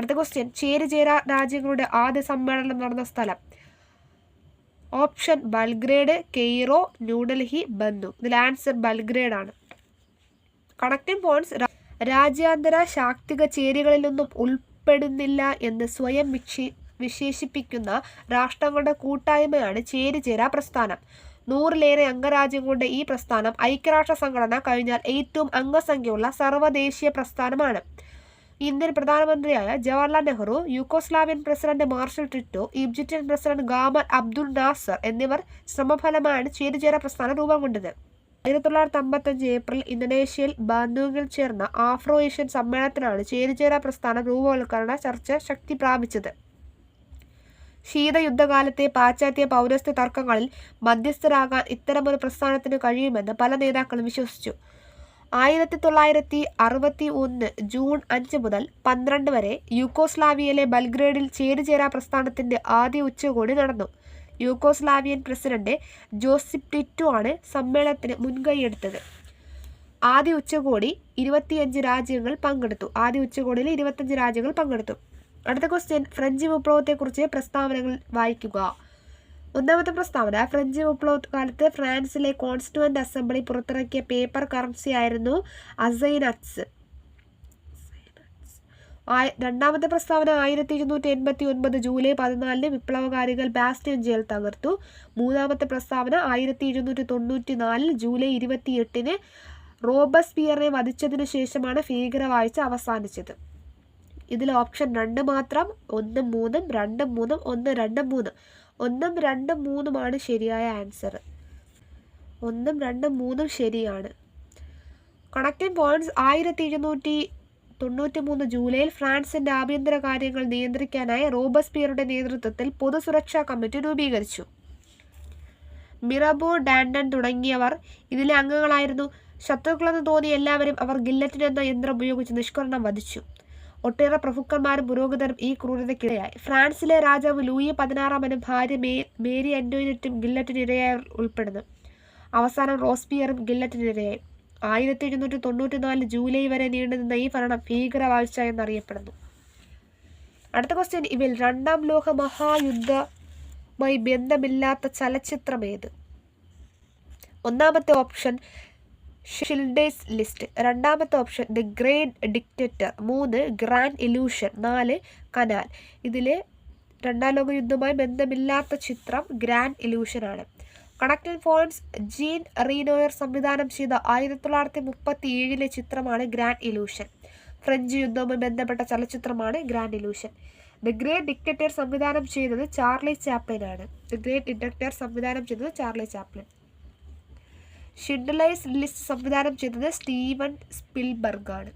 അടുത്ത ക്വസ്റ്റ്യൻ ചേരിചേര രാജ്യങ്ങളുടെ ആദ്യ സമ്മേളനം നടന്ന സ്ഥലം. ഓപ്ഷൻ ബൽഗ്രേഡ് കെയ്റോ ന്യൂഡൽഹി ബന്നു ഇതിൽ ആൻസർ ബൽഗ്രേഡ് ആണ്. കണക്റ്റിംഗ് പോയിന്റ്സ് രാജ്യാന്തര ശാക്തിക ചേരികളിലൊന്നും ഉൾപ്പെടുന്നില്ല എന്ന് സ്വയം വിശേഷിപ്പിക്കുന്ന രാഷ്ട്രങ്ങളുടെ കൂട്ടായ്മയാണ് ചേരിചേരാ പ്രസ്ഥാനം. നൂറിലേറെ അംഗരാജ്യങ്ങളുടെ ഈ പ്രസ്ഥാനം ഐക്യരാഷ്ട്ര സംഘടന കഴിഞ്ഞാൽ ഏറ്റവും അംഗസംഖ്യയുള്ള സർവദേശീയ പ്രസ്ഥാനമാണ്. Indian പ്രധാനമന്ത്രിയായ Jawaharlal Nehru Yugoslavian president Marshal Tito Egyptian president Gamal Abdul Nasser എന്നിവർ ശ്രമഫലമായാണ് ചേരിചേര പ്രസ്ഥാനം രൂപം കൊണ്ടത്. ആയിരത്തി തൊള്ളായിരത്തി അമ്പത്തഞ്ച് ഏപ്രിൽ ഇന്തോനേഷ്യയിൽ ബാൻഡൂങ്ങിൽ ചേർന്ന ആഫ്രോ ഏഷ്യൻ സമ്മേളനത്തിലാണ് ചേരിചേര പ്രസ്ഥാനം രൂപവൽക്കരണ ചർച്ച ശക്തി പ്രാപിച്ചത്. ശീതയുദ്ധകാലത്തെ പാശ്ചാത്യ പൗരസ്ത്യ തർക്കങ്ങളിൽ മധ്യസ്ഥരാകാൻ ഇത്തരമൊരു പ്രസ്ഥാനത്തിന് കഴിയുമെന്ന് പല നേതാക്കളും വിശ്വസിച്ചു. ആയിരത്തി തൊള്ളായിരത്തി അറുപത്തി ഒന്ന് ജൂൺ അഞ്ച് മുതൽ പന്ത്രണ്ട് വരെ യൂക്കോസ്ലാവിയയിലെ ബൽഗ്രേഡിൽ ചേരിചേരാ പ്രസ്ഥാനത്തിന്റെ ആദ്യ ഉച്ചകോടി നടന്നു. യൂക്കോസ്ലാവിയൻ പ്രസിഡന്റ് ജോസിഫ് ടിറ്റു ആണ് സമ്മേളനത്തിന് മുൻകൈയെടുത്തത്. ആദ്യ ഉച്ചകോടി ഇരുപത്തിയഞ്ച് രാജ്യങ്ങൾ പങ്കെടുത്തു. ആദ്യ ഉച്ചകോടിയിൽ ഇരുപത്തഞ്ച് രാജ്യങ്ങൾ പങ്കെടുത്തു. അടുത്ത ക്വസ്റ്റ്യൻ ഫ്രഞ്ച് വിപ്ലവത്തെക്കുറിച്ച് പ്രസ്താവനകൾ വായിക്കുക. ഒന്നാമത്തെ പ്രസ്താവന ഫ്രഞ്ച് വിപ്ലവ കാലത്ത് ഫ്രാൻസിലെ കോൺസ്റ്റുവന്റ് അസംബ്ലി പുറത്തിറക്കിയ പേപ്പർ കറൻസി ആയിരുന്നു അസൈനറ്റ്സ് രണ്ടാമത്തെ പ്രസ്താവന ആയിരത്തി ഇരുന്നൂറ്റി എൺപത്തി ഒൻപത് ജൂലൈ പതിനാലിന് വിപ്ലവകാരികൾ ബാസ്റ്റിയൻ ജയിൽ തകർത്തു. മൂന്നാമത്തെ പ്രസ്താവന ആയിരത്തി ഇരുന്നൂറ്റി തൊണ്ണൂറ്റി നാലിൽ ജൂലൈ ഇരുപത്തി എട്ടിന് റോബസ്പിയറിനെ വധിച്ചതിനു ശേഷമാണ് ഭീകരവാഴ്ച അവസാനിച്ചത്. ഇതിൽ ഓപ്ഷൻ രണ്ട് മാത്രം ഒന്നും മൂന്നും രണ്ടും മൂന്നും ഒന്ന് രണ്ടും മൂന്നും. ഒന്നും രണ്ടും മൂന്നുമാണ് ശരിയായ ആൻസർ ഒന്നും രണ്ടും മൂന്നും ശരിയാണ്. കണക്റ്റിംഗ് പോയിന്റ്സ് ആയിരത്തി ഇരുന്നൂറ്റി തൊണ്ണൂറ്റി മൂന്ന് ജൂലൈയിൽ ഫ്രാൻസിന്റെ ആഭ്യന്തര കാര്യങ്ങൾ നിയന്ത്രിക്കാനായി റോബസ്പിയറുടെ നേതൃത്വത്തിൽ പൊതുസുരക്ഷാ കമ്മിറ്റി രൂപീകരിച്ചു. മിറബോ ഡാൻഡൻ തുടങ്ങിയവർ ഇതിലെ അംഗങ്ങളായിരുന്നു. ശത്രുക്കളെന്ന് തോന്നിയ എല്ലാവരും അവർ ഗില്ലറ്റിൻ എന്ന യന്ത്രം ഉപയോഗിച്ച് നിഷ്കരണം വധിച്ചു. ഒട്ടേറെ പ്രഭുക്കന്മാരും പുരോഗതരും ഈ ക്രൂരതയ്ക്കിടയായി. ഫ്രാൻസിലെ രാജാവ് ലൂയി പതിനാറാമനും ഭാര്യ മേ മേരി അന്റോയിനറ്റും ഗില്ലറ്റിനിരയായി ഉൾപ്പെടുന്നു. അവസാനം റോസ്പിയറും ഗില്ലറ്റിനിരയായി ആയിരത്തി എഴുന്നൂറ്റി തൊണ്ണൂറ്റി നാല് ജൂലൈ വരെ നീണ്ടുനിന്ന ഈ ഭരണം ഭീകരവാഴ്ച എന്നറിയപ്പെടുന്നു. അടുത്ത ക്വസ്റ്റ്യൻ ഇവയിൽ രണ്ടാം ലോക മഹായുദ്ധമായി ബന്ധമില്ലാത്ത ചലച്ചിത്രം ഏത് ഒന്നാമത്തെ ഓപ്ഷൻ ഷിൽഡേസ് ലിസ്റ്റ്. രണ്ടാമത്തെ ഓപ്ഷൻ ദി ഗ്രേറ്റ് ഡിക്റ്റേറ്റർ. മൂന്ന് ഗ്രാൻഡ് ഇലൂഷൻ. നാല് കനാൽ. ഇതിൽ രണ്ടാം ലോക യുദ്ധവുമായി ബന്ധമില്ലാത്ത ചിത്രം ഗ്രാൻഡ് ഇലൂഷൻ ആണ്. കണക്റ്റിംഗ് ഫോൺസ് ജീൻ റീനോയർ സംവിധാനം ചെയ്ത ആയിരത്തി തൊള്ളായിരത്തി മുപ്പത്തി ഏഴിലെ ചിത്രമാണ് ഗ്രാൻഡ് ഇലൂഷൻ. ഫ്രഞ്ച് യുദ്ധവുമായി ബന്ധപ്പെട്ട ചലച്ചിത്രമാണ് Grand Illusion. The Great Dictator സംവിധാനം ചെയ്തത് ചാർലി ചാപ്ലിൻ ആണ് ദി ഗ്രേറ്റ് ഡിക്റ്റേറ്റർ സംവിധാനം ചെയ്തത് ചാർലി ചാപ്ലിൻ. ഷിഡ്ലൈസ് ലിസ്റ്റ് സംവിധാനം ചെയ്തത് സ്റ്റീവൻ സ്പിൽബർഗ് ആണ്